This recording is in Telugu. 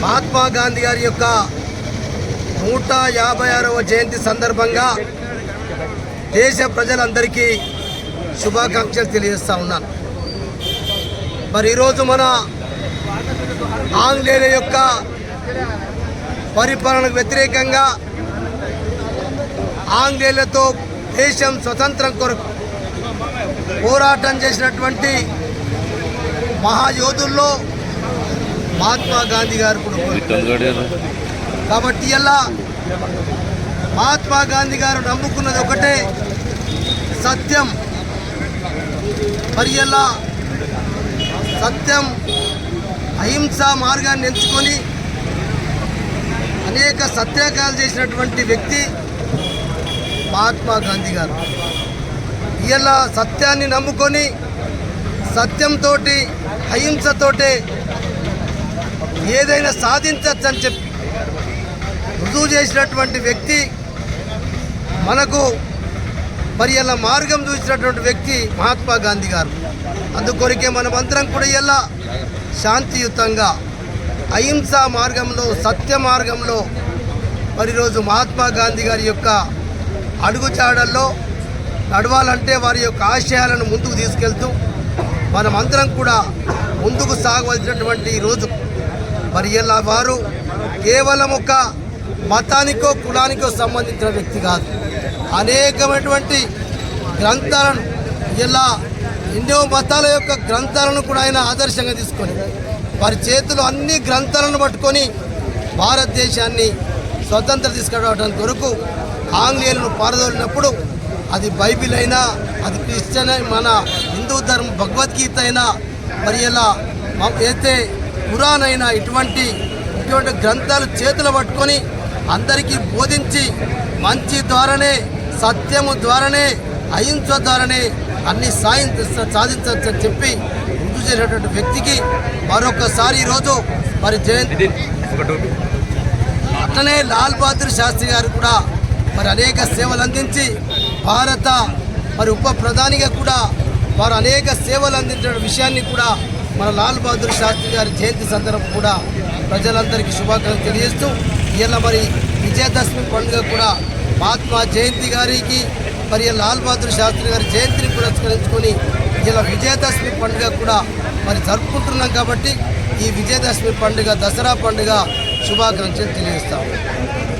మహాత్మా గాంధీ గారి యొక్క నూట యాభై ఆరవ జయంతి సందర్భంగా దేశ ప్రజలందరికీ శుభాకాంక్షలు తెలియజేస్తా ఉన్నాను. మరి ఈరోజు మన ఆంగ్లేయుల యొక్క పరిపాలనకు వ్యతిరేకంగా ఆంగ్లేయులతో దేశం స్వతంత్రం కొరకు పోరాటం చేసినటువంటి మహాయోధుల్లో మహాత్మా గాంధీ గారు. కాబట్టి ఇలా మహాత్మా గాంధీ గారు నమ్ముకున్నది ఒకటే సత్యం. మరి ఇలా సత్యం అహింస మార్గాన్ని ఎంచుకొని అనేక సత్యాగ్రహాలు చేసినటువంటి వ్యక్తి మహాత్మా గాంధీ గారు. ఇలా సత్యాన్ని నమ్ముకొని సత్యంతో అహింసతోటే ఏదైనా సాధించచ్చని చెప్పి రుజువు చేసినటువంటి వ్యక్తి మనకు మరి ఇలా మార్గం చూసినటువంటి వ్యక్తి మహాత్మా గాంధీ గారు. అందుకొరికే మనమందరం కూడా ఇలా శాంతియుతంగా అహింస మార్గంలో సత్య మార్గంలో మరి రోజు మహాత్మా గాంధీ గారి యొక్క అడుగుచాడల్లో నడవాలంటే వారి యొక్క ఆశయాలను ముందుకు తీసుకెళ్తూ మనమందరం కూడా ముందుకు సాగవలసినటువంటి ఈ రోజు. మరి ఇలా వారు కేవలం ఒక మతానికో కులానికో సంబంధించిన వ్యక్తి కాదు. అనేకమైనటువంటి గ్రంథాలను ఇలా ఎన్నో మతాల యొక్క గ్రంథాలను కూడా ఆయన ఆదర్శంగా తీసుకొని వారి చేతిలో అన్ని గ్రంథాలను పట్టుకొని భారతదేశాన్ని స్వతంత్ర తీసుకురావడం కొరకు ఆంగ్లేయులను పారదోలినప్పుడు అది బైబిల్ అయినా అది క్రిస్టియన్ మన హిందూ ధర్మం భగవద్గీత అయినా మరి ఇలా అయితే ఖురాన్ అయినా ఇటువంటి ఇటువంటి గ్రంథాలు చేతులు పట్టుకొని అందరికీ బోధించి మంచి ద్వారానే సత్యము ద్వారానే అహింస ద్వారానే అన్ని సాయం సాధించవచ్చని చెప్పి గుర్తు చేసినటువంటి వ్యక్తికి మరొకసారి ఈరోజు మరి జయంతి. అట్లనే లాల్ బహదూర్ శాస్త్రి గారు కూడా మరి అనేక సేవలు అందించి భారత మరి ఉప ప్రధానిగా కూడా వారు అనేక సేవలు అందించిన విషయాన్ని కూడా మన లాల్ బహదూర్ శాస్త్రి గారి జయంతి సందర్భం కూడా ప్రజలందరికీ శుభాకాంక్షలు తెలియజేస్తూ ఇలా మరి విజయదశమి పండుగ కూడా మహాత్మా జయంతి గారికి మరి లాల్ బహదూర్ శాస్త్రి గారి జయంతిని పురస్కరించుకొని ఇలా విజయదశమి పండుగ కూడా మరి జరుపుకుంటున్నాం కాబట్టి ఈ విజయదశమి పండుగ దసరా పండుగ శుభాకాంక్షలు తెలియజేస్తాం